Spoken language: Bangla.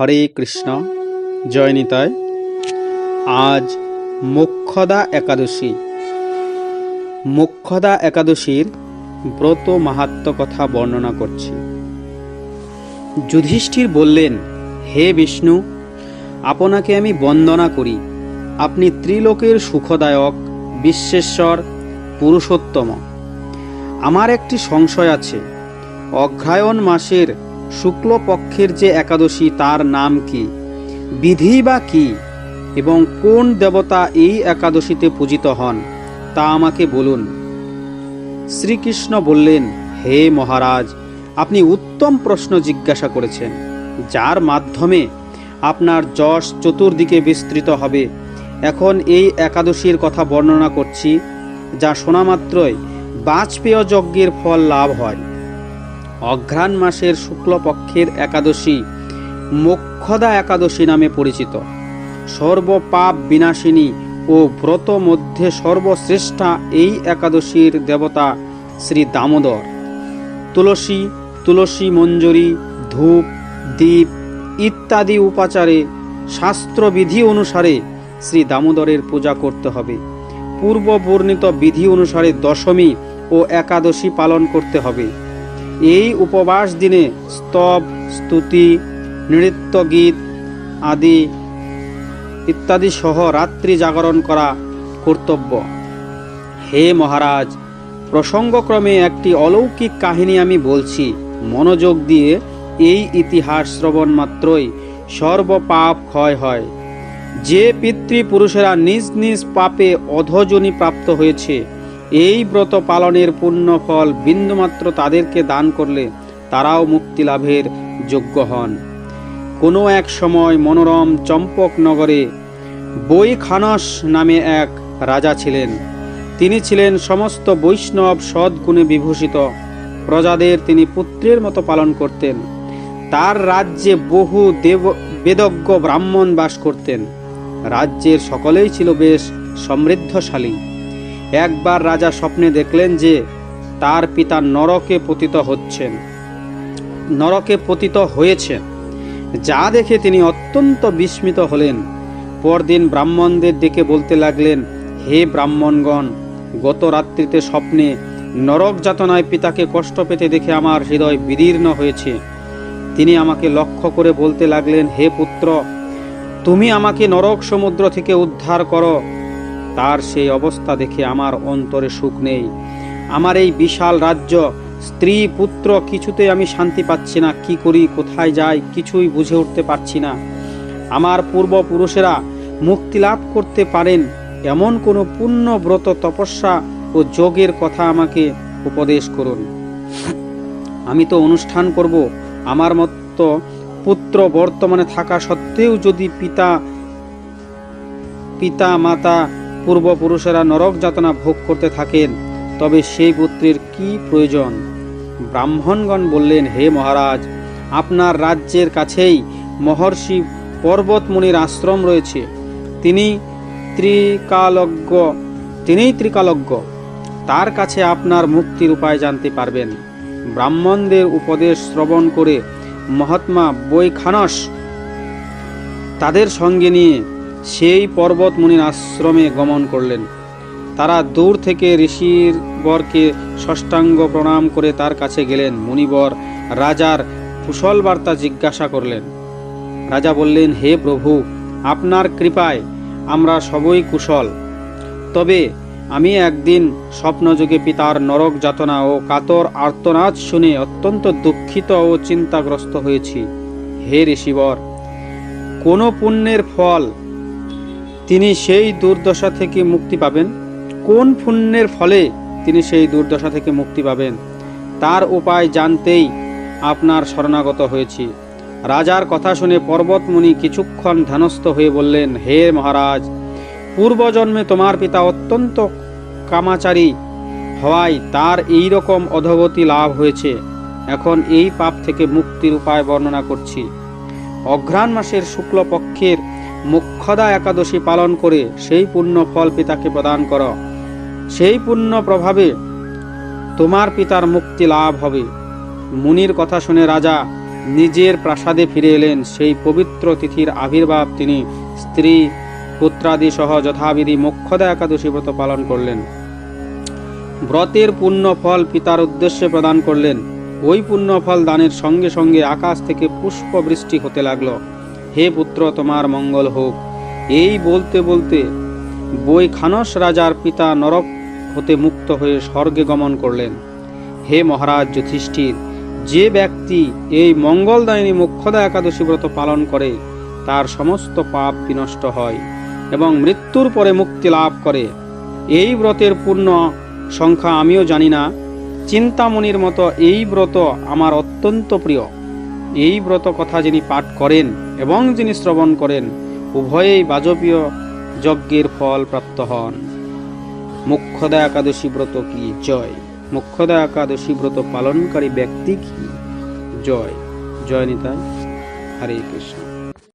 হরে কৃষ্ণ। জয় নিতায় আজ মোক্ষদা একাদশী। মোক্ষদা একাদশীর ব্রত মাহাত্ম কথা বর্ণনা করছি। যুধিষ্ঠির বললেন, হে বিষ্ণু, আপনাকে আমি বন্দনা করি। আপনি ত্রিলোকের সুখদায়ক, বিশ্বেশ্বর, পুরুষোত্তম। আমার একটি সংশয় আছে। অগ্রায়ণ মাসের শুক্লপক্ষের যে একাদশী, তার নাম কি? বিধি বা কি? এবং কোন দেবতা এই একাদশীতে পূজিত হন, তা আমাকে বলুন। শ্রীকৃষ্ণ বললেন, হে মহারাজ, আপনি উত্তম প্রশ্ন জিজ্ঞাসা করেছেন, যার মাধ্যমে আপনার যশ চতুর্দিকে বিস্তৃত হবে। এখন এই একাদশীর কথা বর্ণনা করছি, যা শোনা মাত্রই বাজপেয় যজ্ঞের ফল লাভ হয়। অঘ্রাণ মাসের শুক্লপক্ষের একাদশী মোক্ষদা একাদশী নামে পরিচিত। সর্বপাপ বিনাশিনী ও ব্রত মধ্যে সর্বশ্রেষ্ঠা এই একাদশীর দেবতা শ্রী দামোদর। তুলসী তুলসী মঞ্জরি, ধূপ, দীপ ইত্যাদি উপাচারে শাস্ত্রবিধি অনুসারে শ্রী দামোদরের পূজা করতে হবে। পূর্ব বর্ণিত বিধি অনুসারে দশমী ও একাদশী পালন করতে হবে। এই উপবাস দিনে স্তব, স্তুতি, নৃত্য, গীত আদি ইত্যাদি সহ রাত্রি জাগরণ করা কর্তব্য। হে মহারাজ, প্রসঙ্গক্রমে একটি অলৌকিক কাহিনী আমি বলছি। মনোযোগ দিয়ে এই ইতিহাস শ্রবণ মাত্রই সর্বপাপ ক্ষয় হয়। যে পিতৃপুরুষেরা নিজ নিজ পাপে অধজনী প্রাপ্ত হয়েছে এই ব্রত পালনের পুণ্য ফল বিন্দুমাত্র তাদেরকে দান করলে তারাও মুক্তি লাভের যোগ্য হন। কোনো এক সময় মনোরম চম্পকনগরে বৈখানস নামে এক রাজা ছিলেন। তিনি ছিলেন সমস্ত বৈষ্ণব সদ্গুণে বিভূষিত। প্রজাদের তিনি পুত্রের মতো পালন করতেন। তার রাজ্যে বহু দেব, বেদজ্ঞ ব্রাহ্মণ বাস করতেন। রাজ্যের সকলেই ছিল বেশ সমৃদ্ধশালী। একবার রাজা স্বপ্নে দেখলেন যে তার পিতা নরকে পতিত হচ্ছেন, নরকে পতিত হয়েছেন। যা দেখে তিনি অত্যন্ত বিস্মিত হলেন। পরদিন ব্রাহ্মণদের ডেকে বলতে লাগলেন, হে ব্রাহ্মণগণ, গত রাত্রিতে স্বপ্নে নরক যাতনায় পিতাকে কষ্ট পেতে দেখে আমার হৃদয় বিদীর্ণ হয়েছে। তিনি আমাকে লক্ষ্য করে বলতে লাগলেন, হে পুত্র, তুমি আমাকে নরক সমুদ্র থেকে উদ্ধার করো। তার সেই অবস্থা দেখে আমার অন্তরে সুখ নেই। আমার এই বিশাল রাজ্য, স্ত্রী, পুত্র, কিছুতে আমি শান্তি পাচ্ছি না, কি করি, কোথায় যাই, কিছুই বুঝে উঠতে পারছি না। আমার পূর্বপুরুষেরা মুক্তি লাভ করতে পারেন, এমন কোনো পুণ্য ব্রত, তপস্যা ও যোগের কথা আমাকে উপদেশ করুন। আমি তো অনুষ্ঠান করব, আমার মতো পুত্র বর্তমানে থাকা সত্ত্বেও যদি পিতা পিতা, মাতা পূর্বপুরুষেরা নরক যাতনা ভোগ করতে থাকেন। তবে সেই পুত্রের কি প্রয়োজন? ব্রাহ্মণগণ বললেন, হে মহারাজ, আপনার রাজ্যের কাছেই মহর্ষি পর্বতমুনির আশ্রম রয়েছে। তিনি ত্রিকালজ্ঞ, তিনিই ত্রিকালজ্ঞ। তার কাছে আপনার মুক্তির উপায় জানতে পারবেন। ব্রাহ্মণদের উপদেশ শ্রবণ করে মহাত্মা বৈখানস তাদের সঙ্গে নিয়ে সেই পর্বত মুনির আশ্রমে গমন করলেন। তারা দূর থেকে ঋষির বরকে ষষ্ঠাঙ্গ প্রণাম করে তার কাছে গেলেন। মুনিবর রাজার কুশল বার্তা জিজ্ঞাসা করলেন। রাজা বললেন, হে প্রভু, আপনার কৃপায় আমরা সবই কুশল। তবে আমি একদিন স্বপ্নযোগে পিতার নরক যাতনা ও কাতর আর্তনাদ শুনে অত্যন্ত দুঃখিত ও চিন্তাগ্রস্ত হয়েছি। হে ঋষিবর, কোন পুণ্যের ফল তিনি সেই দুর্দশা থেকে মুক্তি পাবেন। কোন পুণ্যের ফলে তিনি সেই দুর্দশা থেকে মুক্তি পাবেন, তার উপায় জানতেই আপনার শরণাগত হয়েছি। রাজার কথা শুনে পর্বতমুনি কিছুক্ষণ ধ্যানস্থ হয়ে বললেন, হে মহারাজ, পূর্বজন্মে তোমার পিতা অত্যন্ত কামাচারী হওয়ায় তার এই রকম অধগতি লাভ হয়েছে। এখন এই পাপ থেকে মুক্তির উপায় বর্ণনা করছি। অঘ্রাণ মাসের শুক্লপক্ষের মুখ্যদা একাদশী পালন করে সেই পুণ্য ফল পিতাকে প্রদান কর। সেই পুণ্য প্রভাবে তোমার পিতার মুক্তি লাভ হবে। মুনির কথা শুনে রাজা নিজের প্রাসাদে ফিরে এলেন। সেই পবিত্র তিথির আবির্ভাব তিনি স্ত্রী, পুত্রাদি সহ যথাবিধি মোক্ষদা একাদশী ব্রত পালন করলেন। ব্রতের পুণ্য ফল পিতার উদ্দেশ্যে প্রদান করলেন। ওই পুণ্য ফল দানের সঙ্গে সঙ্গে আকাশ থেকে পুষ্প বৃষ্টি হতে লাগল। হে পুত্র, তোমার মঙ্গল হোক। এই বলতে বলতে বই খানস রাজার পিতা নরক হতে মুক্ত হয়ে স্বর্গে গমন করলেন। হে মহারাজ যুধিষ্ঠির, যে ব্যক্তি এই মঙ্গলদায়িনী মুখ্যদা একাদশী ব্রত পালন করে, তার সমস্ত পাপ বিনষ্ট হয় এবং মৃত্যুর পরে মুক্তি লাভ করে। এই ব্রতের পূর্ণ সংখ্যা আমিও জানি না। চিন্তামণির মতো এই ব্রত আমার অত্যন্ত প্রিয়। এই ব্রত কথা যিনি পাঠ করেন এবং যিনি শ্রবণ করেন, উভয়েই বাজপীয় যজ্ঞের ফল প্রাপ্ত হন। মুখ্যদা একাদশী ব্রত কি জয়? মুখ্যদা একাদশী ব্রত পালনকারী ব্যক্তি কি জয়? জয় নিতাই। হরে কৃষ্ণ।